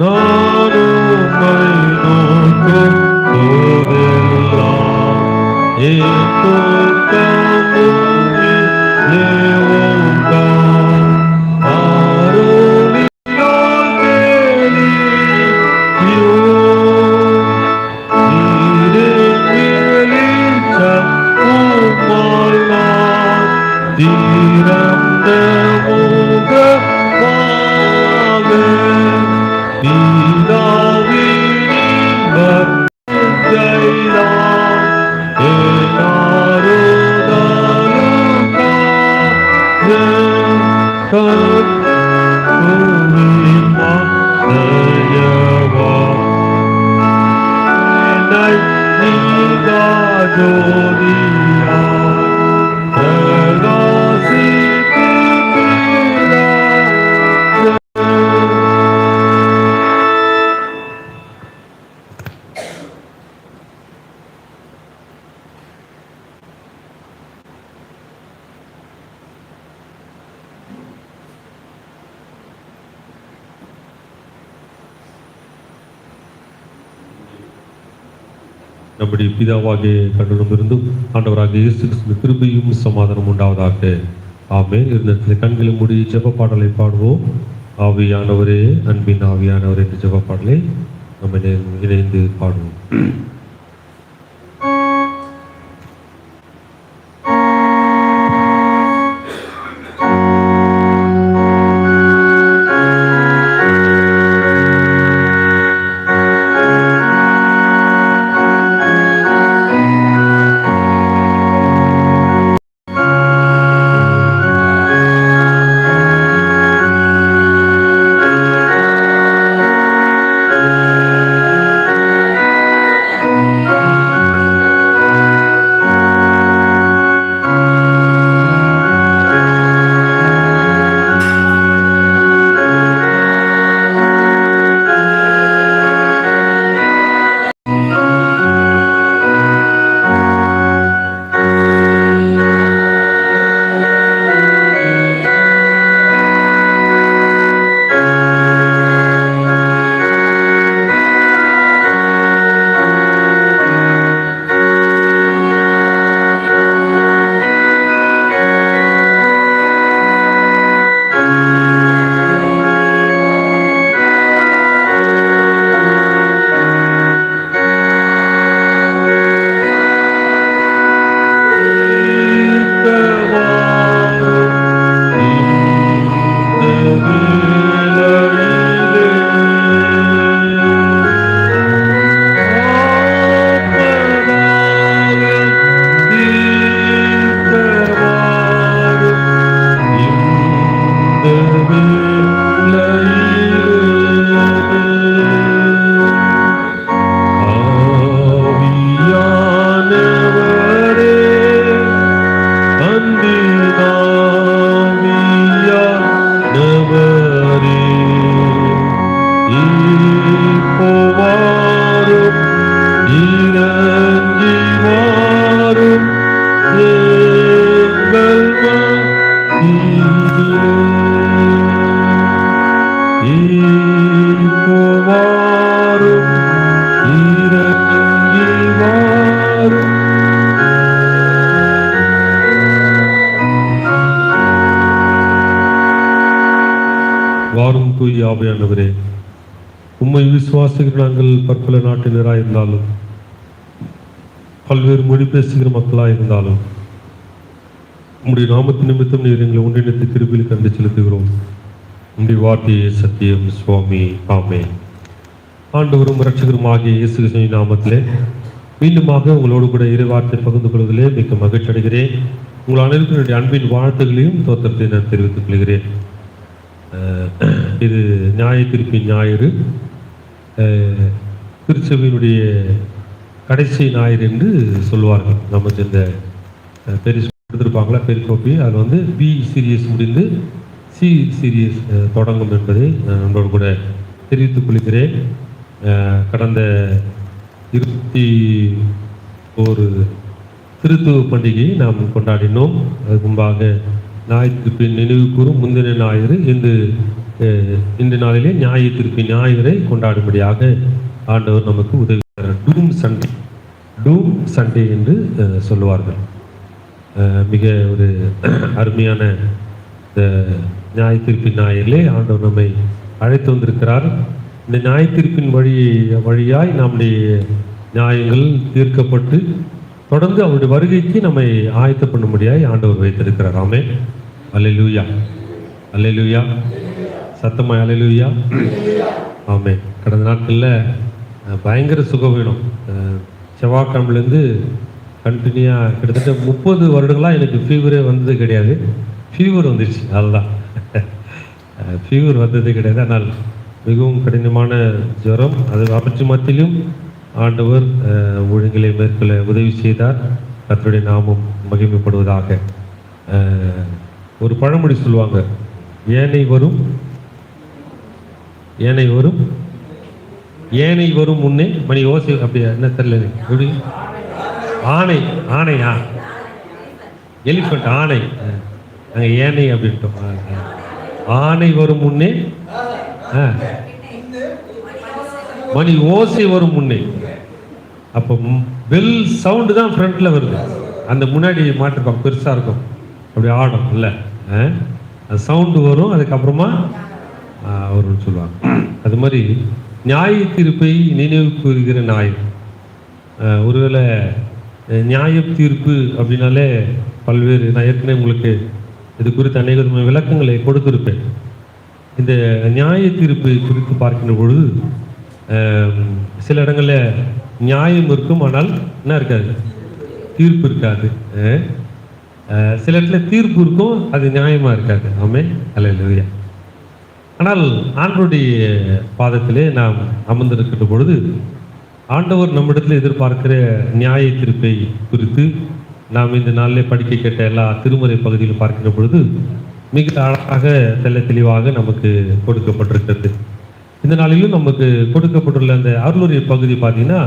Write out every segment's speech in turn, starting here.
나를 말놓고 노래라 நம்முடைய பிதாவாகிய இருந்தும் ஆண்டவராக இயேசு கிறிஸ்துவின் கிருபையும் சமாதானம் உண்டாவதாக. ஆமே இருந்த கண்களை மூடி ஜெப பாடலை பாடுவோம். ஆவியானவரே அன்பின் ஆவியானவர் என்ற ஜெப பாடலை நம்ம இணைந்து பாடுவோம். பற்பல நாட்டினராக இருந்தாலும் பல்வேறு மொழி பேசுகிற மக்களாக இருந்தாலும் உங்களுடைய நாமத்து நிமித்தம் நீர் எங்களை ஒன்றிணைத்து திருப்பியில் கண்டு செலுத்துகிறோம். உங்களுடைய வார்த்தையே சத்தியம். சுவாமி. ஆமே ஆண்டவரும் இரட்சகரும் ஆகிய இயேசு நாமத்திலே மீண்டுமாக உங்களோடு கூட இறை வார்த்தை பகிர்ந்து கொள்வதிலே மிக்க மகிழ்ச்சி அடைகிறேன். உங்கள் அனைவருக்கும் என்னுடைய அன்பின் வாழ்த்துகளையும் தோற்றத்தை நான் தெரிவித்துக் கொள்கிறேன். இது ஞாயிறு திருப்பி ஞாயிறு. அஹ், திருச்சபையினுடைய கடைசி ஞாயிறு என்று சொல்லுவார்கள். நம்ம இந்த அஹ், பெரிய கொடுத்துருப்பாங்களா பெரிய அதில் வந்து பி சீரியஸ் முடிந்து சி சீரியஸ் தொடங்கும் என்பதை நான் உங்களோடு கூட தெரிவித்துக் கொள்கிறேன். கடந்த இருபத்தி ஒரு திருத்துவ பண்டிகையை நாம் கொண்டாடினோம். அதுக்கு முன்பாக ஞாயிற்றுப்பின் நினைவு கூறும் முந்தின ஞாயிறு. இன்று இன்று இந்த நாளிலே ஞாயிறு திருப்பி ஞாயிறை கொண்டாடும்படியாக ஆண்டவர் நமக்கு உதவி டூம் சண்டே டூம் சண்டே என்று சொல்லுவார்கள். மிக ஒரு அருமையான இந்த ஞாயிற்றுப்பின் ஞாயிறிலே ஆண்டவர் நம்மை அழைத்து வந்திருக்கிறார். இந்த ஞாயிற்றுப்பின் வழி வழியாய் நம்முடைய நியாயங்கள் தீர்க்கப்பட்டு தொடர்ந்து அவருடைய வருகைக்கு நம்மை ஆயத்த பண்ணும்படியாய் ஆண்டவர் வைத்திருக்கிறார். ஆமே அலையலூயா அலையலூயா சத்தமாய் அலையலூயா ஆமே கடந்த நாட்களில் பயங்கர சுகவீனம் வேணும். கண்டினியூவாக கிட்டத்தட்ட முப்பது வருடங்களாக எனக்கு ஃபீவரே வந்தது கிடையாது. ஃபீவர் வந்துடுச்சு அதுதான் ஃபீவர் வந்தது கிடையாது. ஆனால் மிகவும் கடினமான ஜுரம். அது அவற்று மத்தியிலும் ஆண்டவர் ஒழுங்கிலை மேற்கொள்ள உதவி செய்தார். கத்தருடைய நாமும் மகிமைப்படுவதாக ஒரு பழமொழி சொல்லுவாங்க. ஏனை வரும் ஏனை வரும் ஏனை வரும் முன்னே மணி ஓசை அப்படியா என்ன தெரியல எப்படி? ஆணை ஆணையா? எலிஃபண்ட் ஆணை. நாங்கள் ஏனை அப்படின்ட்டோம். ஆ, ஆ. ஆணை வரும் முன்னே ஆ. மணி ஓசை வரும் முன்னே. அப்போ பெல் சவுண்டு தான் ஃப்ரண்ட்டில் வருது. அந்த முன்னாடி மாட்டிருப்பாங்க பெருசாக இருக்கும். அப்படி ஆடும் இல்லை? அது சவுண்டு வரும் அதுக்கப்புறமா ஆ, வரும்னு சொல்லுவாங்க. அது மாதிரி நியாய தீர்ப்பை நினைவு கூறுகிற நியாயம் ஒருவேளை நியாய தீர்ப்பு அப்படின்னாலே பல்வேறு நான் ஏற்கனவே உங்களுக்கு இது குறித்து அநேக விளக்கங்களை கொடுத்திருப்பேன். இந்த நியாய தீர்ப்பு குறித்து பார்க்கின்ற பொழுது சில இடங்களில் நியாயம் இருக்கும் ஆனால் என்ன இருக்காது? தீர்ப்பு இருக்காது. சில இடத்துல தீர்ப்பு இருக்கும் அது நியாயமாக இருக்காது. ஆமே அல்ல ஆனால் ஆண்டவருடைய பாதத்திலே நாம் அமர்ந்திருக்கின்ற பொழுது ஆண்டவர் நம்மிடத்தில் எதிர்பார்க்கிற நியாய தீர்ப்பை குறித்து நாம் இந்த நாளிலே படிக்க கேட்ட எல்லா திருமறை பகுதியில் பார்க்கிற பொழுது மிக அழகாக தெல்ல தெளிவாக நமக்கு கொடுக்கப்பட்டிருக்கிறது. இந்த நாளிலும் நமக்கு கொடுக்கப்பட்டுள்ள அந்த அருளுரை பகுதி பார்த்தீங்கன்னா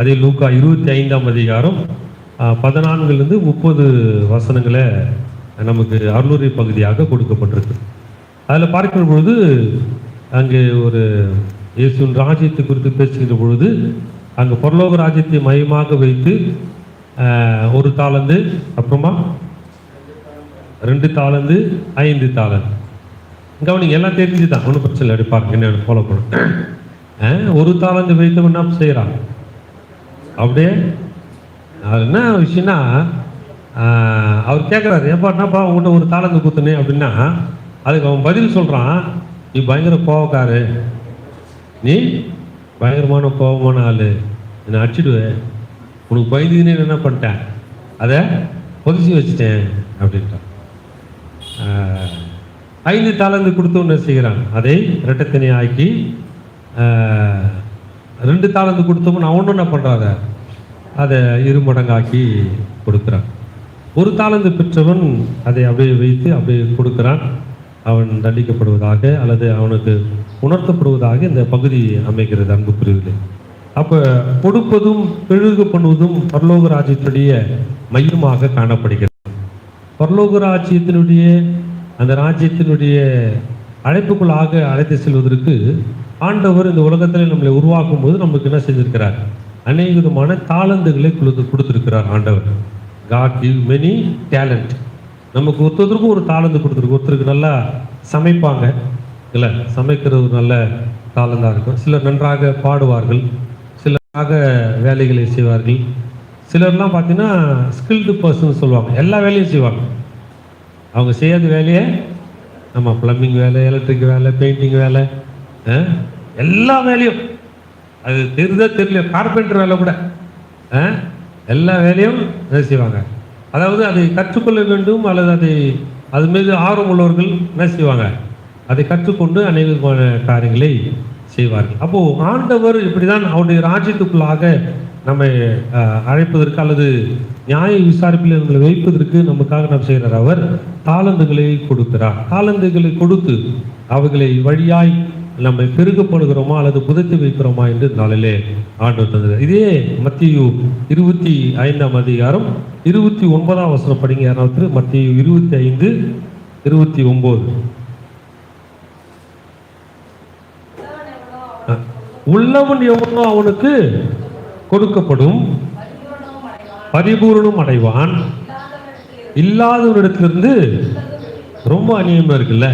அதே லூக்கா இருபத்தி ஐந்தாம் அதிகாரம் பதினான்குலேருந்து முப்பது வசனங்களை நமக்கு அருளுரை பகுதியாக கொடுக்கப்பட்டிருக்கு. அதில் பார்க்கிற பொழுது அங்கே ஒரு இயேசுவின் ராஜ்யத்தை குறித்து பேசுகிற பொழுது அங்கே பரலோக ராஜ்யத்தை மையமாக வைத்து ஒரு தாளந்து அப்புறமா ரெண்டு தாளந்து ஐந்து தாளந்து. கவனிங்க எல்லாம் தெரிஞ்சு தான். ஒன்றும் பிரச்சனை இல்லை அப்படி பாருங்க என்ன ஃபாலோ பண்ண ஒரு தாளந்து வைத்தவன் என்ன செய்கிறான் அப்படியே அது என்ன விஷயம்னா அவர் கேட்குறாரு எப்பா என்னப்பா உங்கள்கிட்ட ஒரு தாளந்து குத்துனே அப்படின்னா அதுக்கு அவன் பதில் சொல்கிறான் நீ பயங்கர கோவக்காரு நீ பயங்கரமான கோபமான ஆள். என்னை அடிச்சிடுவேன் உனக்கு பயந்துக்கினே என்ன பண்ணிட்டேன்? அதை பொதிச்சு வச்சுட்டேன் அப்படின்ட்டான். ஐந்து தாளந்து கொடுத்து ஒன்று செய்கிறான். அதை இரட்டத்தனி ஆக்கி ரெண்டு தாளந்து கொடுத்தவன் அவனும் என்ன பண்ணுறாத அதை இரு மடங்காக்கி கொடுக்குறான். ஒரு தாளந்து பெற்றவன் அதை அப்படியே வைத்து அப்படியே கொடுக்குறான். அவன் தண்டிக்கப்படுவதாக அல்லது அவனுக்கு உணர்த்தப்படுவதாக இந்த பகுதி அமைகிறது அன்பு பிரிவிலே அப்போ கொடுப்பதும் பெருகு பண்ணுவதும் பரலோக ராஜ்யத்துடைய மையமாக காணப்படுகிறது. பரலோக ராஜ்யத்தினுடைய அந்த ராஜ்யத்தினுடைய அழைப்புக்குள்ளாக அழைத்து செல்வதற்கு ஆண்டவர் இந்த உலகத்தில் நம்மளை உருவாக்கும் போது நமக்கு என்ன செஞ்சிருக்கிறார் அநேக விதமான தாளந்துகளை கொடுத்து கொடுத்துருக்கிறார் ஆண்டவர். காட் கிவ் மெனி டேலண்ட் நமக்கு ஒருத்தருக்கும் ஒரு தாளந்து கொடுத்துருக்கு. ஒருத்தருக்கு நல்லா சமைப்பாங்க. இல்லை சமைக்கிறது ஒரு நல்ல தாளந்தாக இருக்கும். சிலர் நன்றாக பாடுவார்கள். சிலராக வேலைகளை செய்வார்கள். சிலர்லாம் பார்த்தீங்கன்னா ஸ்கில்டு பர்சன் சொல்லுவாங்க. எல்லா வேலையும் செய்வாங்க. அவங்க செய்யாத வேலையை நம்ம ப்ளம்பிங் வேலை எலக்ட்ரிக் வேலை பெயிண்டிங் வேலை எல்லா வேலையும். அது தெரியுதா தெரியல. கார்பெண்டர் வேலை கூட எல்லா வேலையும் செய்வாங்க. அதாவது அதை கற்றுக்கொள்ள வேண்டும் அல்லது அதை அது மீது ஆர்வம் உள்ளவர்கள் என்ன செய்வாங்க? அதை கற்றுக்கொண்டு அனைவருமான காரியங்களை செய்வார்கள். அப்போது ஆண்டவர் இப்படிதான் அவருடைய ராஜ்யத்துக்குள்ளாக நம்மை அழைப்பதற்கு அல்லது நியாய விசாரிப்பில் நம்மளை வைப்பதற்கு நமக்காக நாம் செய்கிறார். அவர் தாளந்துகளை கொடுக்கிறார். தாளந்துகளை கொடுத்து அவைகளை வழியாய் நம்மை பெருகப்படுகிறோமா அல்லது புதைத்து வைக்கிறோமா என்று நாளிலே ஆண்டு தந்தது. இதே மத்தியு இருபத்தி ஐந்தாம் அதிகாரம் இருபத்தி ஒன்பதாம் வசனம் படிங்க. யாராவது மத்திய இருபத்தி ஐந்து இருபத்தி ஒன்பது உள்ளவன் எவனோ அவனுக்கு கொடுக்கப்படும் பரிபூரணம் அடைவான். இல்லாதவனிடத்திலிருந்து ரொம்ப அநியமா இருக்குல்ல?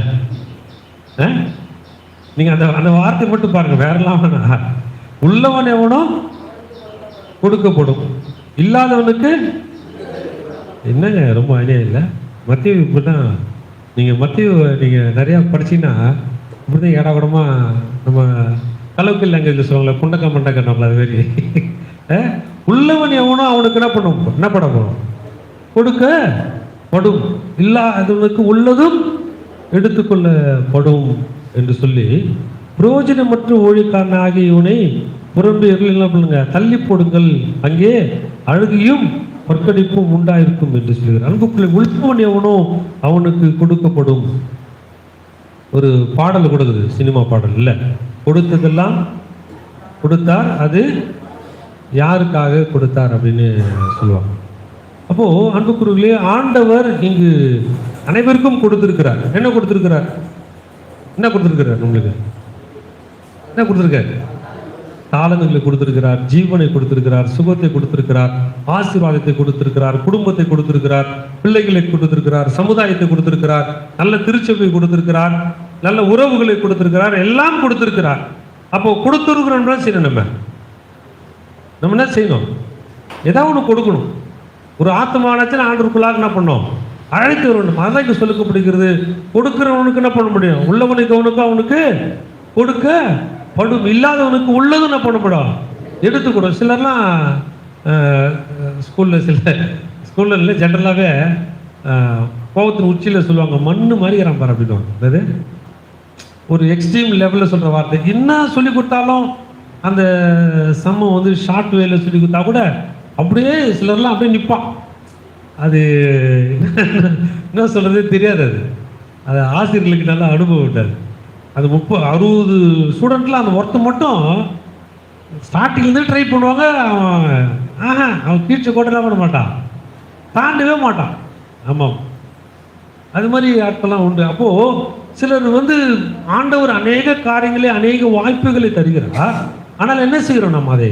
நீங்கள் அந்த அந்த வார்த்தை மட்டும் பாருங்கள் வேற எல்லாம் உள்ளவன் எவனோ கொடுக்கப்படும். இல்லாதவனுக்கு என்னங்க ரொம்ப ஐடியா இல்லை? மத்திய இப்படிதான் நீங்கள் மத்திய நீங்கள் நிறையா படிச்சீங்கன்னா இப்படிதான் ஏடாகூடமா நம்ம கலவுக்கு லாங்குவேஜ் சொல்லுவாங்களே புண்டக்க மண்டக்க நம்மள அது மாதிரி உள்ளவன் எவனோ அவனுக்கு என்ன பண்ணும்? என்ன பண்ண கொடுக்க படும் இல்லாதவனுக்கு உள்ளதும் எடுத்துக்கொள்ளப்படும். என்று சொல்லி பிரயோஜனமற்ற ஊழியக்காரன் ஆகிய இவனை புறம்பு என்ன பண்ணுங்க தள்ளி போடுங்கள். அங்கே அழுகியும் பற்கடிப்பும் உண்டாயிருக்கும் என்று சொல்கிறார். அன்புக்குள்ளே உள்ளவன் எவனோ அவனுக்கு கொடுக்கப்படும் ஒரு பாடல் கொடுக்குது சினிமா பாடல் இல்லை. கொடுத்ததெல்லாம் கொடுத்தார். அது யாருக்காக கொடுத்தார் அப்படின்னு சொல்லுவாங்க. அப்போது அன்புக்குருவிலே ஆண்டவர் இங்கு அனைவருக்கும் கொடுத்திருக்கிறார். என்ன கொடுத்திருக்கிறார்? என்ன கொடுத்துருக்கிறார் உங்களுக்கு? என்ன கொடுத்துருக்காரு? தாளங்களை கொடுத்திருக்கிறார் ஜீவனை கொடுத்திருக்கிறார் சுகத்தை கொடுத்திருக்கிறார் ஆசீர்வாதத்தை கொடுத்திருக்கிறார் குடும்பத்தை கொடுத்திருக்கிறார் பிள்ளைகளை கொடுத்திருக்கிறார் சமுதாயத்தை கொடுத்திருக்கிறார் நல்ல திருச்சபை கொடுத்திருக்கிறார் நல்ல உறவுகளை கொடுத்திருக்கிறார் எல்லாம் கொடுத்திருக்கிறார். அப்போ கொடுத்துருக்கிறோம்னா செய்யணும் நம்ம. நம்ம என்ன செய்யணும்? ஏதாவது ஒன்று கொடுக்கணும். ஒரு ஆத்மானத்தில் ஆண்டருக்குள்ளாக என்ன பண்ணோம் அழைத்து வரணும் அதான் இங்கே சொல்லப்படுகிறது கொடுக்கிறவனுக்கு என்ன பண்ண முடியும்? உள்ளவனுக்கு அவனுக்கு அவனுக்கு? கொடுக்க படும் இல்லாதவனுக்கு உள்ளதும் என்ன பண்ணப்படும் எடுத்துக்கூடும் சிலர்லாம் ஸ்கூலில் சில ஸ்கூலில் இல்லை ஜென்ரலாகவே கோபத்தின் உச்சியில் சொல்லுவாங்க மண்ணு மாதிரி பாரு அப்படின்னு அதாவது ஒரு எக்ஸ்ட்ரீம் லெவலில் சொல்கிற வார்த்தை. என்ன சொல்லி கொடுத்தாலும் அந்த சம்மம் வந்து ஷார்ட் வேல சொல்லி கொடுத்தா கூட அப்படியே சிலர்லாம் அப்படியே நிற்பான் அது என்ன சொல்கிறது தெரியாது அது. அது ஆசிரியர்களுக்கு நல்லா அனுபவம் விட்டாது அது. முப்பது அறுபது ஸ்டூடெண்ட்டில் அந்த ஒருத்தன் மட்டும் ஸ்டார்டிங்லேருந்து ட்ரை பண்ணுவாங்க அவன் ஆஹா அவன் கீழ்ச்சி கோட்டெல்லாம் பண்ண மாட்டான். தாண்டவே மாட்டான். ஆமாம் அது மாதிரி ஆட்கள்லாம் உண்டு. அப்போது சிலர் வந்து ஆண்டவர் அநேக காரியங்களே அநேக வாய்ப்புகளை தருகிறார். ஆனால் என்ன செய்கிறோம் நம்ம அதை?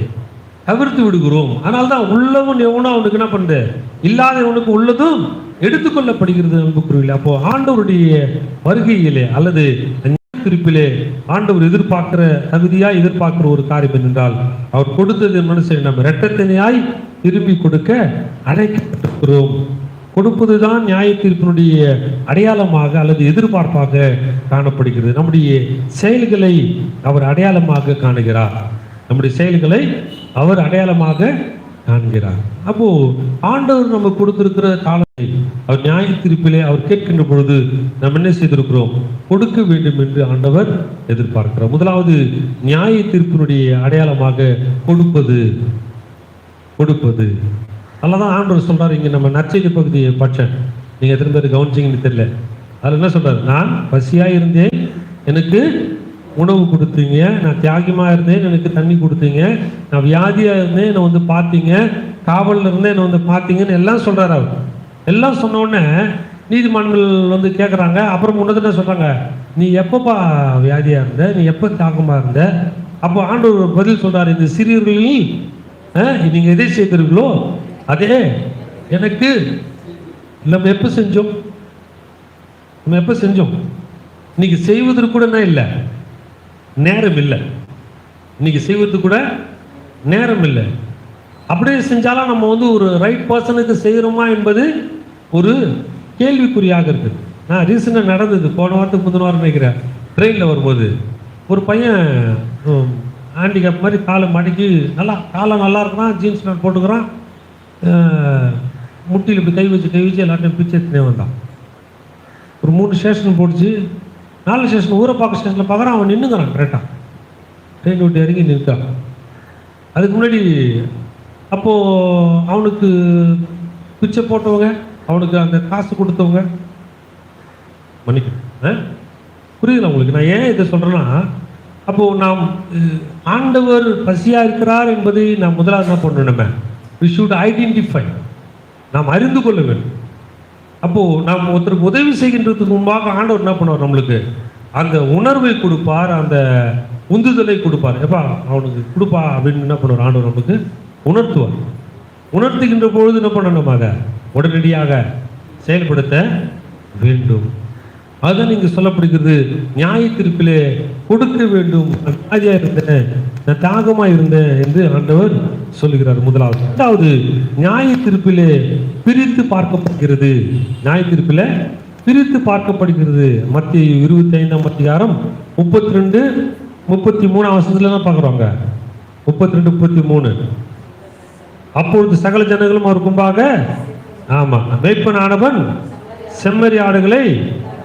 தவிர்த்து விடுகிறோம். அதனால தான் உள்ளவன் எவனோ அவனுக்கு என்ன பண்ணுது இல்லாதவனுக்கு உள்ளதும் எடுத்துக்கொள்ளப்படுகிறது அன்புக்குரியவில்லை அப்போ ஆண்டவருடைய வருகையிலே அல்லது திருப்பிலே ஆண்டவர் எதிர்பார்க்கிற தகுதியாய் எதிர்பார்க்கிற ஒரு காரியம் என்றால் அவர் கொடுத்தது மனுஷன் நம்ம இரட்டத்தினையாய் திருப்பி கொடுக்க அழைக்கப்பட்டிருக்கிறோம். கொடுப்பதுதான் நியாய தீர்ப்பினுடைய அடையாளமாக அல்லது எதிர்பார்ப்பாக காணப்படுகிறது. நம்முடைய செயல்களை அவர் அடையாளமாக காணுகிறார். நம்முடைய செயல்களை அவர் அடையாளமாக காண்கிறார். அப்போ ஆண்டவர் நம்ம கொடுத்திருக்கிற காலத்தை அவர் நியாய தீர்ப்பிலே அவர் கேட்கின்ற பொழுது நாம் என்ன செய்திருக்கிறோம்? கொடுக்க வேண்டும் என்று ஆண்டவர் எதிர்பார்க்கிறார். முதலாவது நியாய தீர்ப்பினுடைய அடையாளமாக கொடுப்பது கொடுப்பது. தான் ஆண்டவர் சொல்றாரு இங்க நம்ம நற்செய்தி பகுதியை பட்சம் நீங்க திரும்ப கவனிச்சிங்கன்னு தெரியல. அதில் என்ன சொல்றாரு? நான் பசியா இருந்தேன் எனக்கு உணவு கொடுத்தீங்க நான் தியாகமாக இருந்தேன் எனக்கு தண்ணி கொடுத்தீங்க நான் வியாதியாக இருந்தேன் என்னை வந்து பார்த்தீங்க காவலில் இருந்தேன் என்னை வந்து பார்த்தீங்கன்னு எல்லாம் சொல்கிறார் அவர். எல்லாம் சொன்னோடனே நீதிமன்றங்கள் வந்து கேட்குறாங்க அப்புறம் முன்னது என்ன சொல்கிறாங்க நீ எப்பப்பா வியாதியாக இருந்த? நீ எப்போ தியாகமாக இருந்த? அப்போ ஆண்டவர் பதில் சொல்கிறார் இந்த சிறியர்களில் நீங்கள் எதை செய்திருக்கீங்களோ அதே எனக்கு நம்ம எப்போ செஞ்சோம்? நம்ம எப்போ செஞ்சோம்? இன்னைக்கு செய்வதற்கு கூட என்ன இல்லை. நேரம் இல்லை இன்னைக்கு செய்வது கூட நேரம் இல்லை அப்படியே செஞ்சாலும் நம்ம வந்து ஒரு ரைட் பர்சனுக்கு செய்கிறோமா என்பது ஒரு கேள்விக்குறியாக இருக்குது. நான் ரீசெண்டாக நடந்தது போன வாரத்துக்கு முந்தின வாரம் நினைக்கிறேன். ட்ரெயினில் வரும்போது ஒரு பையன் ஹேண்டிகேப் மாதிரி காலை மடக்கி நல்லா காலை நல்லா இருக்கிறான் ஜீன்ஸ் பேண்ட் போட்டுக்கிறான். முட்டியில் இப்படி கை வச்சு கை வச்சு எல்லாத்தையும் பிச்சை எடுத்துனே வந்தான். ஒரு மூணு ஸ்டேஷன் போட்டுச்சு. நாலு ஸ்டேஷன் ஊரை பார்க்க ஸ்டேஷனில் பார்க்குறான் அவன் நின்றுங்கிறான் கரெக்டாக ட்ரெயின் விட்டு இறங்கி நிற்கான் அதுக்கு முன்னாடி அப்போது அவனுக்கு பிச்சை போட்டவங்க அவனுக்கு அந்த காசு கொடுத்தவங்க மன்னிக்கணும் ஆ? புரியுதுல உங்களுக்கு? நான் ஏன் இதை சொல்கிறேன்னா அப்போது நாம் ஆண்டவர் பசியாக இருக்கிறார் என்பதை நாம் முதலாக என்ன பண்ணணும் நம்ம. வி ஷுட் ஐடென்டிஃபை நாம் அறிந்து கொள்ள வேண்டும். அப்போது நாம் ஒருத்தருக்கு உதவி செய்கின்றதுக்கு முன்பாக ஆண்டவர் என்ன பண்ணுவார் நம்மளுக்கு? அந்த உணர்வை கொடுப்பார் அந்த உந்துதலை கொடுப்பார். எப்பா அவனுக்கு கொடுப்பா அப்படின்னு என்ன பண்ணுவார் ஆண்டவர் நம்மளுக்கு? உணர்த்துவார். உணர்த்துகின்ற பொழுது என்ன பண்ணணும் அதை உடனடியாக செயல்படுத்த வேண்டும். அதுதான் இங்கு சொல்லப்படுகிறது நியாய தீர்ப்பிலே கொடுக்க வேண்டும். நான் வியாதியா இருந்தேன் நான் தாகமா இருந்தேன் என்று ஆண்டவர் சொல்லுகிறார் முதலாவது. இரண்டாவது நியாய தீர்ப்பிலே பிரித்து பார்க்கப்படுகிறது. நியாய தீர்ப்பில பிரித்து பார்க்கப்படுகிறது. மத்திய இருபத்தி ஐந்தாம் அதிகாரம் முப்பத்தி ரெண்டு முப்பத்தி மூணு அவசரத்துல தான் பாக்குறாங்க முப்பத்தி ரெண்டு முப்பத்தி மூணு அப்பொழுது சகல ஜனங்களும் அவர் கும்பாக ஆமா மேய்ப்பன் ஆனவன் செம்மறி ஆடுகளை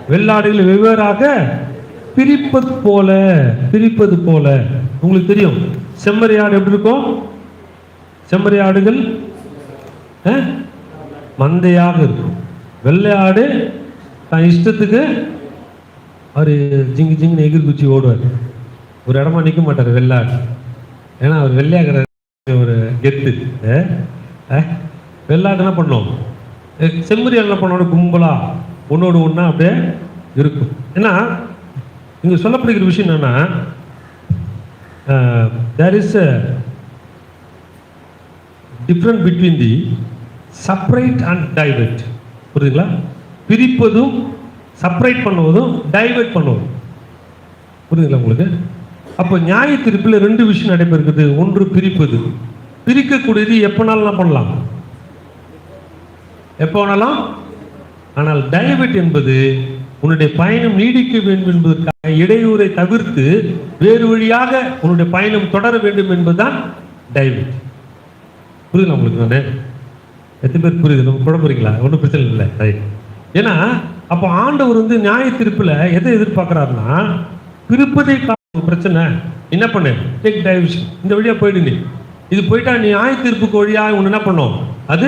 வெள்ளாடுகளை வெவ்வேறாக பிரிப்பது போல பிரிப்பது போல. உங்களுக்கு தெரியும் செம்மறி ஆடு எப்படி இருக்கும்? செம்மறி ஆடுகள் மந்தையாக இருக்கும். வெள்ளை ஆடு தான் இஷ்டத்துக்கு அவர் ஜிங்கு ஜிங்கு எகிர் குச்சி ஓடுவார். ஒரு இடமா நிற்க மாட்டார் வெள்ளாடு ஏன்னா அவர் வெள்ளையாகிற ஒரு கெத்து. வெள்ளாடு என்ன பண்ணும்? அஹ், செம்மறி ஆடு என்ன பண்ணோட கும்பலா? ஒன்றோடு ஒன்றா அப்படியே இருக்கும். ஏன்னா இங்கே சொல்லப்படுகிற விஷயம் என்னென்னா there is a different between the separate and divert புரியுதுங்களா? பிரிப்பதும் செப்பரேட் பண்ணுவதும் டைவர்ட் பண்ணுவதும். புரியுதுங்களா உங்களுக்கு? அப்போ நியாய தீர்ப்பில் ரெண்டு விஷயம் நடைபெறுகிறது. ஒன்று பிரிப்பது. பிரிக்கக்கூடியது எப்போனாலும் என்ன பண்ணலாம். எப்போ வேணாலும் ஆனால் டயபெட் என்பது உன்னுடைய பயணம் நீடிக்க வேண்டும் என்பதற்காக இடையூறை தவிர்த்து வேறு வழியாக உன்னுடைய பயணம் தொடர வேண்டும் என்பதுதான் டயபெட் புரியுதுல உங்களுக்கு தானே எத்தனை பேர் புரியுது? நம்ம குழம்புறீங்களா ஒன்றும் பிரச்சனை இல்லை. ரைட் ஏன்னா அப்போ ஆண்டவர் வந்து நியாய தீர்ப்பில் எதை எதிர்பார்க்குறாருன்னா திருப்பதை பிரச்சனை. என்ன பண்ணு? டேக் டைவர்ஷன் இந்த வழியாக போயிடு நீ. இது போயிட்டா நீ நியாய தீர்ப்புக்கு வழியாக உன்னை என்ன பண்ணும்? அது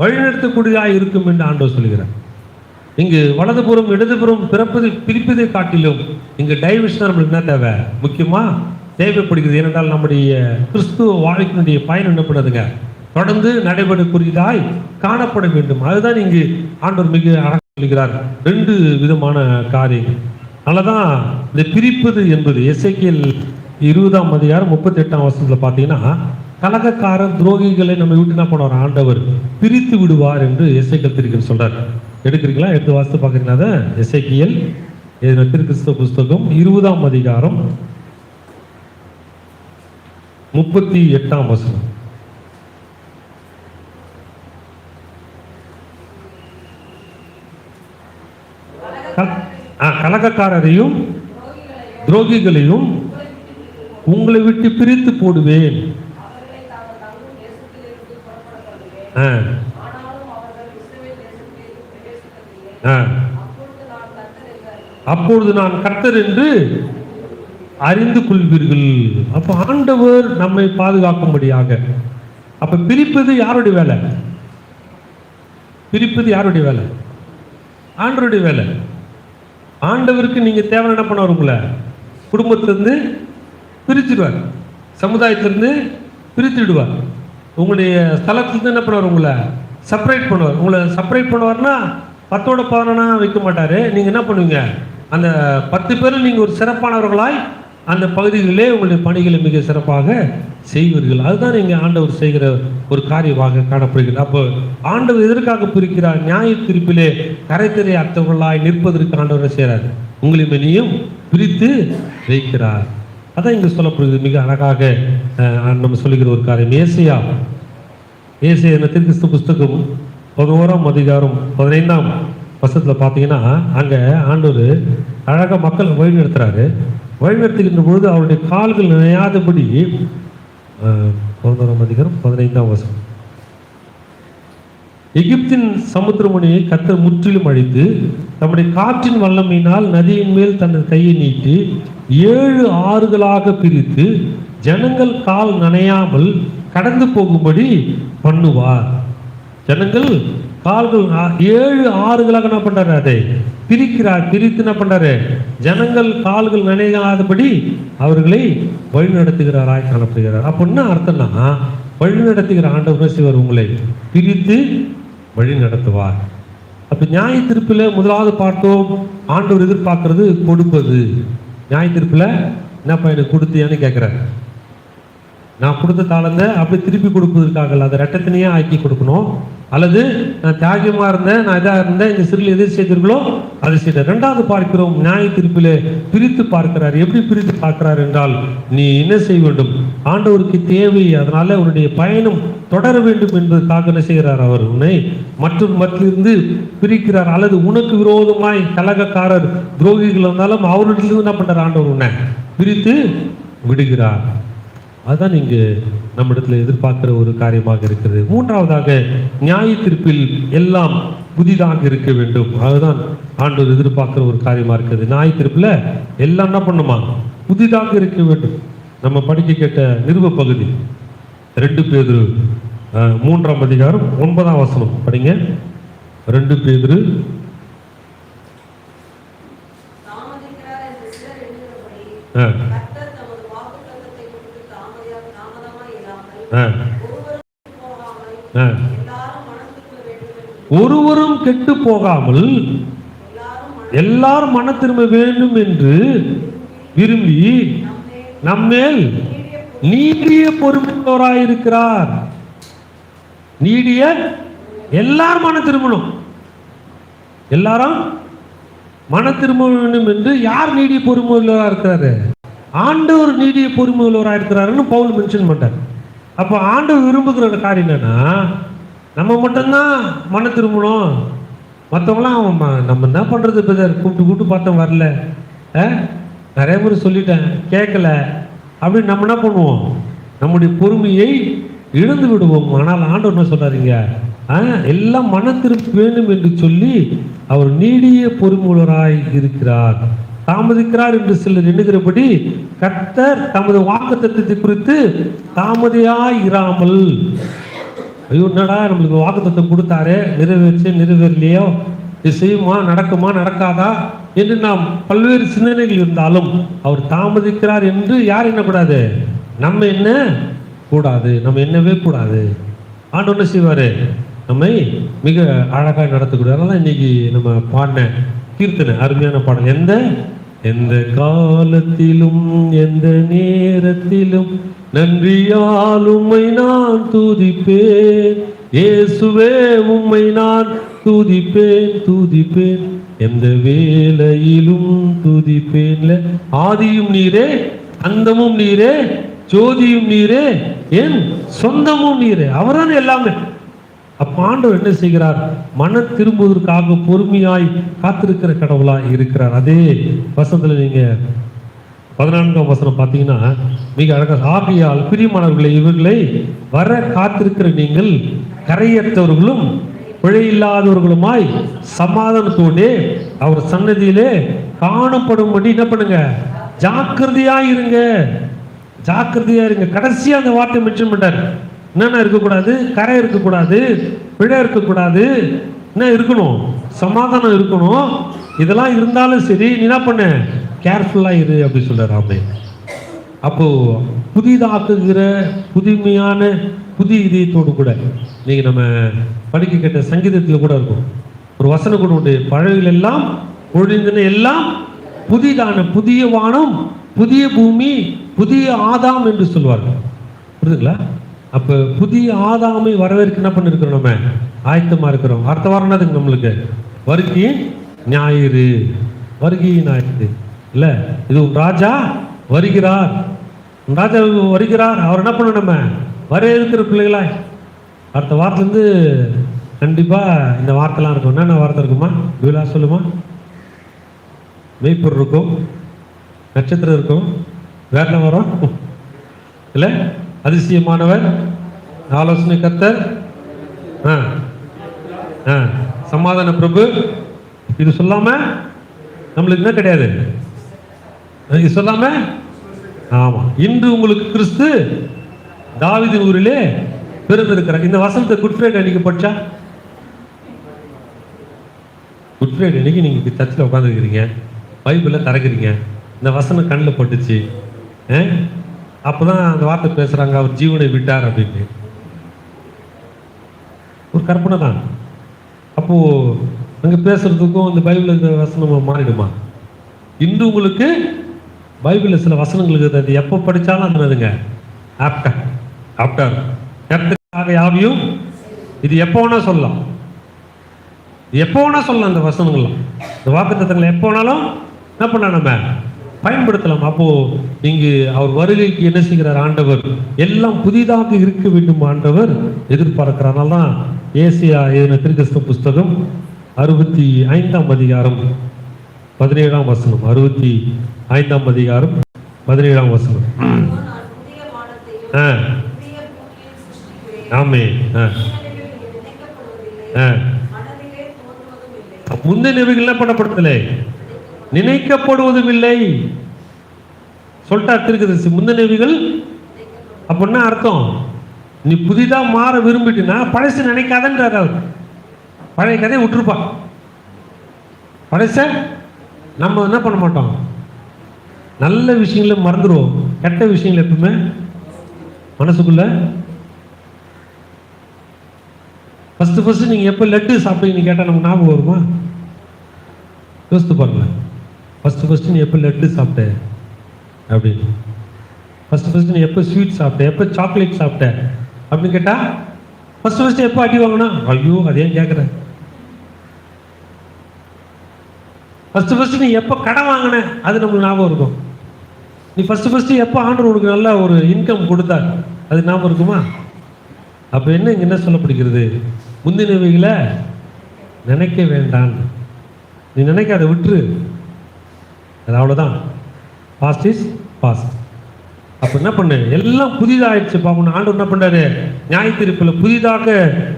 வழிநடத்தக்கூடியதாக இருக்கும் என்று ஆண்டவர் சொல்லுகிறார். இங்கு வலதுபுறம் இடதுபுறம் பிறப்பதை பிரிப்பதை காட்டிலும் இங்கு டைவர்ஷன் நம்மளுக்கு என்ன தேவை? முக்கியமா தேவைப்படுகிறது. ஏனென்றால் நம்முடைய கிறிஸ்துவ வாழ்க்கையினுடைய பயன் என்ன பண்ணுதுங்க? தொடர்ந்து நடைபெறக்கூடியதாய் காணப்பட வேண்டும். அதுதான் இங்கு ஆண்டவர் மிக அழகாக சொல்கிறார். ரெண்டு விதமான காரியங்கள். அதனாலதான் இந்த பிரிப்பது என்பது எஸ்ஐக்கியல் இருபதாம் அதிகாரம் முப்பத்தி எட்டாம் வருஷத்துல பார்த்தீங்கன்னா கலகக்காரர் துரோகிகளை நம்ம விட்டு என்ன பண்ணுவார்? ஆண்டவர் பிரித்து விடுவார் என்று எஸ்ஐக்கியல் திருக்கன் சொல்றார். எடுக்கிறீங்களா? எடுத்து வாசித்து பார்க்குறீங்களா அதை? எஸ்ஐக்கியல் திருக்கிறிஸ்தவ புஸ்தகம் இருபதாம் அதிகாரம் முப்பத்தி எட்டாம் வசனம். கலகக்காரரையும் துரோகிகளையும் உங்களை விட்டு பிரித்து போடுவேன். ஆ. ஆ. அப்பொழுது நான் கர்த்தர் என்று அறிந்து கொள்வீர்கள். அப்ப ஆண்டவர் நம்மை பாதுகாக்கும்படியாக. அப்ப பிரிப்பது யாருடைய வேலை? பிரிப்பது யாருடைய வேலை? ஆண்டவருடைய வேலை. ஆண்டவருக்கு நீங்க தேவை என்ன பண்ணுவார் உங்களை? குடும்பத்திலிருந்து பிரிச்சிடுவார் சமுதாயத்திலிருந்து பிரித்துடுவார் உங்களுடைய ஸ்தலத்திலிருந்து என்ன பண்ணுவார் உங்களை? செப்பரேட் பண்ணுவார். உங்களை செப்பரேட் பண்ணுவார்னா பத்தோட பதினொன்னா வைக்க மாட்டார். நீங்கள் என்ன பண்ணுவீங்க? அந்த பத்து பேரில் நீங்கள் ஒரு சிறப்பானவர்களாய் அந்த பகுதிகளிலே உங்களுடைய பணிகளை மிக சிறப்பாக செய்வீர்கள். அதுதான் நீங்கள் ஆண்டவர் செய்கிற ஒரு காரியமாக காணப்படுகிறது. அப்போ ஆண்டவர் எதற்காக பிரிக்கிறார்? நியாய திருப்பிலே கரைத்திரை அர்த்தவர்களாய் நிற்பதற்கு ஆண்டவர் செய்கிறார்? உங்களை மெனியும் பிரித்து வைக்கிறார். அதான் இங்கே சொல்லப்படுகிறது. மிக அழகாக நம்ம சொல்லுகிற ஒரு காரியம். ஏசியா ஏசிய திருக்கிறிஸ்து புஸ்தகம் பதினோராம் அதிகாரம் பதினைந்தாம் வருஷத்தில் பார்த்தீங்கன்னா அங்கே ஆண்டவர் அழகாக மக்கள் வழி வழிநடத்துகின்ற பொழுது அவருடைய கால்கள் நினையாதபடி பதினோராம் அதிகாரம் பதினைந்தாம் வருஷம் எகிப்தின் சமுத்திரமுனியை கத்தர் முற்றிலும் அழித்து தம்முடைய காற்றின் வல்லமையினால் நதியின் மேல் தனது கையை நீட்டி ஏழு ஆறுகளாக பிரித்து ஜனங்கள் கால் நனையாமல் கடந்து போகும்படி பண்ணுவார். ஜனங்கள் கால்கள் ஏழு ஆறுகளாக என்ன பண்றாரு அதை? பிரிக்கிறார் பிரித்து என்ன பண்றாரு? ஜனங்கள் கால்கள் நினைக்காதபடி அவர்களை வழி நடத்துகிறாராய் காணப்படுகிறார். அப்போ என்ன அர்த்தம்னா வழி நடத்துகிற ஆண்டவர் சிவர் உங்களை? பிரித்து வழி நடத்துவார் அப்ப நியாய தீர்ப்புல முதலாவது பார்த்தோம் ஆண்டவர் எதிர்பார்க்கறது கொடுப்பது. நியாய தீர்ப்புல என்னப்பா எனக்கு கொடுத்தியான்னு கேட்குறாரு. நான் கொடுத்த தாளந்தை அப்படி திருப்பி கொடுப்பதற்காக அதை ரெட்டத்தினையே ஆக்கி கொடுக்கணும். அல்லது நான் தியாகியமாக இருந்தேன் நான் இதாக இருந்தேன் இந்த சிறில் எது செய்தீர்களோ அதை செய்த ரெண்டாவது பார்க்கிறோம் நியாய திருப்பிலே பிரித்து பார்க்கிறார். எப்படி பிரித்து பார்க்கிறார் என்றால் நீ என்ன செய்ய வேண்டும்? ஆண்டவருக்கு தேவை அதனால உன்னுடைய பயணம் தொடர வேண்டும் என்பதற்காக என்ன செய்கிறார் அவர்? உன்னை மற்றும் மற்றிலிருந்து பிரிக்கிறார். அல்லது உனக்கு விரோதமாய் கலகக்காரர் துரோகிகள் வந்தாலும் அவர்களிலிருந்து என்ன பண்ணுறார் ஆண்டவர் உன்னை பிரித்து விடுகிறார். அதுதான் நீங்க நம்ம இடத்துல எதிர்பார்க்கிற ஒரு காரியமாக இருக்கிறது. மூன்றாவதாக நியாய தீர்ப்பில் எல்லாம் புதிதாக இருக்க வேண்டும். அதுதான் ஆண்டவர் எதிர்பார்க்கிற ஒரு காரியமா இருக்குது நியாய தீர்ப்புல எல்லாம் என்ன பண்ணுமா? புதிதாக இருக்க வேண்டும். நம்ம படிக்க கேட்ட நிருப பகுதி ரெண்டு பேதுரு அஹ், மூன்றாம் அதிகாரம் ஒன்பதாம் வசனம். படிங்க. ரெண்டு பேதுரு. தாமதிக்கிறார் என்று சிலர் எண்ணுகிறபடி அஹ், கர்த்தர் தமது வாக்குத்தத்தத்தை குறித்து தாமதியா தாமதமாய் இல்லாமல் அஹ், ஒருவரும் போகாமல் அஹ். எல்லாரும் மனம் திரும்ப வேண்டும் என்று ஒருவரும் கெட்டு போகாமல் எல்லாரும் மன திரும்ப வேண்டும் என்று விரும்பி நம்மேல் நீடிய பொறுமையோராயிருக்கிறார். நீடிய எல்லாரும் மன திரும்பணும் எல்லாரும் மன திரும்ப வேண்டும் என்று யார் நீடிய பொறுமையுள்ளவராக இருக்கிறாரு? ஆண்டவர் நீடிய பொறுமையுள்ளவராக இருக்கிறாருன்னு பவுல் மென்ஷன் பண்ணார் அப்போ ஆண்டு விரும்புகிற ஒரு காரியம் என்னன்னா நம்ம மட்டும்தான் மன திரும்பணும். மற்றவங்களாம் அவன் நம்ம என்ன பண்ணுறது பிரதர் கூப்பிட்டு கூப்பிட்டு பார்த்தோம் வரல. ஆ? நிறைய பேர் சொல்லிட்டேன் கேட்கல. அப்படின்னு நம்ம என்ன பண்ணுவோம்? நம்முடைய பொறுமையை இழந்து விடுவோம். ஆனால் ஆண்டு என்ன சொல்கிறாருங்க ஆ, எல்லாம் மன திருப்பி வேண்டும் என்று சொல்லி அவர் நீடிய பொறுமுள்ளராய் இருக்கிறார். தாமதிக்கிறார் என்று சிலர் எண்ணுகிறபடி கர்த்தர் தமது வாக்குத்தத்தத்தை குறித்து தாமதியாய் இராமல். ஐயோ என்னடா நம்மளுக்கு வாக்குத்தத்தம் கொடுத்தாரு? நிறைவேற்று நிறைவேறலையோ? இது செய்யுமா? நடக்குமா? நடக்காதா? என்று நாம் பல்வேறு சிந்தனைகள் இருந்தாலும் அவர் தாமதிக்கிறார் என்று யார் எண்ணக்கூடாது நம்ம என்ன? கூடாது. நம்ம என்னவே கூடாது. ஆண்டு என்ன செய்வார். நம்மை மிக அழகாக நடத்தக்கூடாது. அதனால இன்னைக்கு நம்ம பாடின கீர்த்தனை அருமையான பாடல். எந்த? எந்த காலத்திலும் எந்த நேரத்திலும் நன்றியால் உம்மை நான் துதிப்பேன். இயேசுவே உம்மை நான் துதிப்பேன் துதிப்பேன். எந்த வேலையிலும் துதிப்பேன்ல ஆதியும் நீரே அந்தமும் நீரே ஜோதியும் நீரே என் சொந்தமும் நீரே. அவரான எல்லாமே. அப்பாண்டவர் என்ன செய்கிறார்? மன திரும்புவதற்காக பொறுமையாய் காத்திருக்கிற கடவுளாக இருக்கிறார். அதே வசனத்துல நீங்க பதினான்காம் வசனம் பார்த்தீங்கன்னா மிக அழகாக ஆகையால் பிரியமானவர்களை இவர்களை வர காத்திருக்கிற நீங்கள் கரையற்றவர்களும் பிழையில்லாதவர்களுமாய் சமாதானத்தோடே அவர் சன்னதியிலே காணப்படும்படி என்ன பண்ணுங்க? ஜாக்கிரதையா இருங்க. ஜாக்கிரதையா இருங்க. கடைசியா அந்த வார்த்தை மிச்சம் பண்ணார் என்னென்ன இருக்கக்கூடாது கரை இருக்கக்கூடாது பிழை இருக்கக்கூடாது. என்ன இருக்கணும்? சமாதானம் இருக்கணும். இதெல்லாம் இருந்தாலும் சரி நீ என்ன பண்ண? கேர்ஃபுல்லாக இரு அப்படின்னு சொல்கிறார் ஆமே அப்போ புதிதாக்குகிற புதுமையான புதிய இதயத்தோடு கூட நீங்க நம்ம படிக்க கேட்ட சங்கீதத்தில் கூட இருக்கும். ஒரு வசனம் கூட உண்டு பழகுகள் எல்லாம் ஒழிந்தன எல்லாம் புதிதான புதிய வானம் புதிய பூமி புதிய ஆதாம் என்று சொல்வார்கள். புரியுதுங்களா அப்போ புதிய ஆதாமை வரவேற்க என்ன பண்ணிருக்கிறோம் நம்ம? ஆயத்தமாக இருக்கிறோம். அடுத்த வாரம் என்னதுங்க நம்மளுக்கு? வருகை ஞாயிறு. வருகை ஞாயிறு. இல்லை இது ராஜா வருகிறார். ராஜா வருகிறார். அவர் என்ன பண்ணணும் நம்ம? வரவேற்கிற இருக்கிற பிள்ளைகளாய். அடுத்த வாரத்துலேருந்து கண்டிப்பாக இந்த வார்த்தைலாம் இருக்கும். என்னென்ன வார்த்தை இருக்குமா? விழா சொல்லுமா? மெய்ப்பொருள் இருக்கும். நட்சத்திரம் இருக்கும். வேற என்ன வரும் இல்லை? அதிசயமானவர் ஆலோசனை கத்தர் ஆ ஆ சமாதான பிரபு. இது சொல்லாம நம்மளுக்கு என்ன கிடையாது? இது சொல்லாம? ஆமா. இன்று உங்களுக்கு கிறிஸ்து தாவீதின் ஊரிலே பிறந்திருக்கிறார். இந்த வசனத்தை குட் ஃப்ரைடே அன்னைக்கு படிச்சா குட் ஃப்ரைடே அன்னைக்கு நீங்க சர்ச்சில் உட்காந்துருக்கிறீங்க பைபிளை திறக்கிறீங்க. இந்த வசனம் கண்ணில் போட்டுச்சு. ஆ? அப்போதான் அந்த வார்த்தை பேசுகிறாங்க அவர் ஜீவனை விட்டார் அப்படின்னு. ஒரு கற்பனை தான். அப்போது அங்கே பேசுகிறதுக்கும் இந்த பைபிள் இந்த வசனம் மாறிடுமா? இன்று உங்களுக்கு பைபிளில் சில வசனங்கள் இருக்குது. அது எப்போ படித்தாலும் அந்த என்னதுங்க? ஆப்டர் ஆப்டர் கருத்துக்காக யாவையும் இது எப்போ வேணால் சொல்லலாம். எப்போ வேணால் சொல்லலாம் அந்த வசனங்கள்லாம். இந்த வாக்குத்தத்தங்களை எப்போ வேணாலும் என்ன பண்ணலாம் நம்ம? பயன்படுத்தலாம். அப்போ இங்கு அவர் வருகைக்கு என்ன செய்கிறார்? ஆண்டவர் எல்லாம் புதிதாக இருக்க வேண்டும் ஆண்டவர் எதிர்பார்க்கிறார். தான் ஏசியா எழுதின திருக்கிருஷ்ண புஸ்தகம் அறுபத்தி ஐந்தாம் அதிகாரம் பதினேழாம் வசனம். அறுபத்தி ஐந்தாம் அதிகாரம் பதினேழாம் வசனம். ஆமே. ஆ. முன்னவைகள் ஆ என்ன பண்ணப்படவில்லை? நினைக்கப்படுவதும் இல்லை சொல்லிட்டா திருக்குது முந்தினவைகள் அப்படின்னா அர்த்தம்? நீ புதிதாக மாற விரும்பிட்டுனா பழசு நினைக்காதன்றார் அவர். பழைய கதையை விட்டுருப்பா. பழச நம்ம என்ன பண்ண மாட்டோம்? நல்ல விஷயங்களை மறந்துடுவோம். கெட்ட விஷயங்கள் எப்பவுமே மனசுக்குள்ள. ஃபஸ்ட்டு ஃபஸ்ட்டு நீங்கள் எப்போ லட்டு சாப்பிட்டீங்கன்னு கேட்டால் நமக்கு ஞாபகம் வருமா? யோசித்து பாருங்களேன் ஃபஸ்ட்டு ஃபஸ்ட்டு நீ எப்போ லட்டு சாப்பிட்ட? அப்படின்னு ஃபஸ்ட்டு ஃபஸ்ட்டு நீ எப்போ ஸ்வீட் சாப்பிட்ட? எப்போ சாக்லேட் சாப்பிட்ட? அப்படின்னு கேட்டால் ஃபஸ்ட்டு ஃபஸ்ட்டு எப்போ அடி வாங்கினா? ஐயோ அதே கேட்குற ஃபஸ்ட்டு ஃபஸ்ட்டு நீ எப்போ கடன் வாங்கின? அது நம்மளுக்கு ஞாபகம் இருக்கும். நீ ஃபஸ்ட்டு ஃபஸ்ட்டு எப்போ ஆண்டர் உனக்கு நல்ல ஒரு இன்கம் கொடுத்தா அது ஞாபகம் இருக்குமா? அப்போ என்ன இங்கே என்ன சொல்லப்படுகிறது? முந்தினவைகளை நினைக்க வேண்டாம். நீ நினைக்காத விட்டுரு. அது அவ்வளோதான் பாஸ்ட் இஸ் பாஸ்ட் அப்போ என்ன பண்ணு? எல்லாம் புதிதாகிடுச்சு பாப்போம் ஆண்டவர் என்ன பண்ணாரு நியாயத்திருப்பில் புதிதாக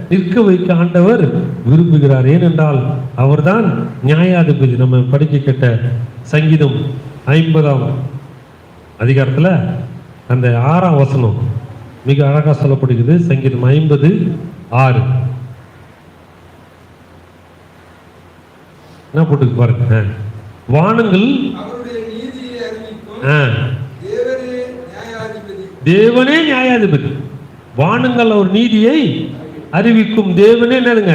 நிற்க வைக்க ஆண்டவர் விரும்புகிறார். ஏனென்றால் அவர்தான் நியாயாதிபதி. நம்ம படிக்க கேட்ட சங்கீதம் ஐம்பதாம் அதிகாரத்தில் அந்த ஆறாம் வசனம் மிக அழகாக சொல்லப்படுகிறது. சங்கீதம் ஐம்பது ஆறு. என்ன போட்டுக்கு பாருங்க. வானங்கள். தேவனே நியாயாதிபதி. வானங்கள் அவர் நீதியை அறிவிக்கும் தேவனே என்னதுங்க?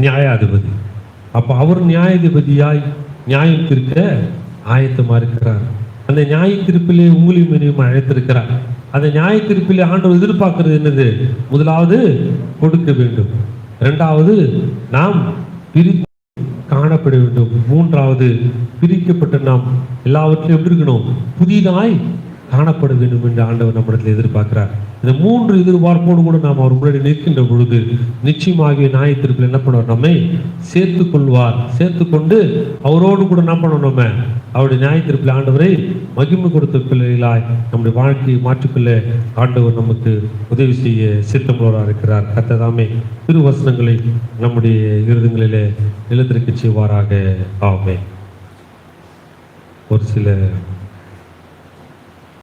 நியாயாதிபதி. அப்ப அவர் நியாயாதிபதியாய் நியாயம் திருக்க ஆயத்தமா இருக்கிறார். அந்த நியாய திருப்பிலே உங்களையும் என்னையும் அழைத்திருக்கிறார். அந்த நியாய திருப்பிலே ஆண்டவர் எதிர்பார்க்கிறது என்னது? முதலாவது கொடுக்க வேண்டும். இரண்டாவது நாம் பிரித்து காணப்பட வேண்டும் மூன்றாவது பிரிக்கப்பட்ட நாம் எல்லாவற்றிலும் எப்படி இருக்கணும்? புதிதாய் காணப்பட வேண்டும் என்று ஆண்டவர் நம்மிடத்தில் எதிர்பார்க்கிறார். இந்த மூன்று எதிர்பார்ப்போடு கூட நாம் அவர் முன்னாடி நிற்கின்ற பொழுது நிச்சயமாக நியாயத்திற்குள் என்ன பண்ணுவார்? நம்மை சேர்த்து கொள்வார் சேர்த்து கொண்டு அவரோடு கூட என்ன பண்ணணும் நம்ம? அவருடைய நியாயத்திற்குள் ஆண்டவரை மகிமை கொடுத்த பிள்ளைகளாய் நம்முடைய வாழ்க்கையை மாற்றிக்கொள்ள ஆண்டவர் நமக்கு உதவி செய்ய சித்தமுள்ளவராக இருக்கிறார். கத்ததாமே திருவசனங்களை நம்முடைய இருதங்களிலே நிலத்திற்கு செய்வாராக. ஆமே ஒரு சில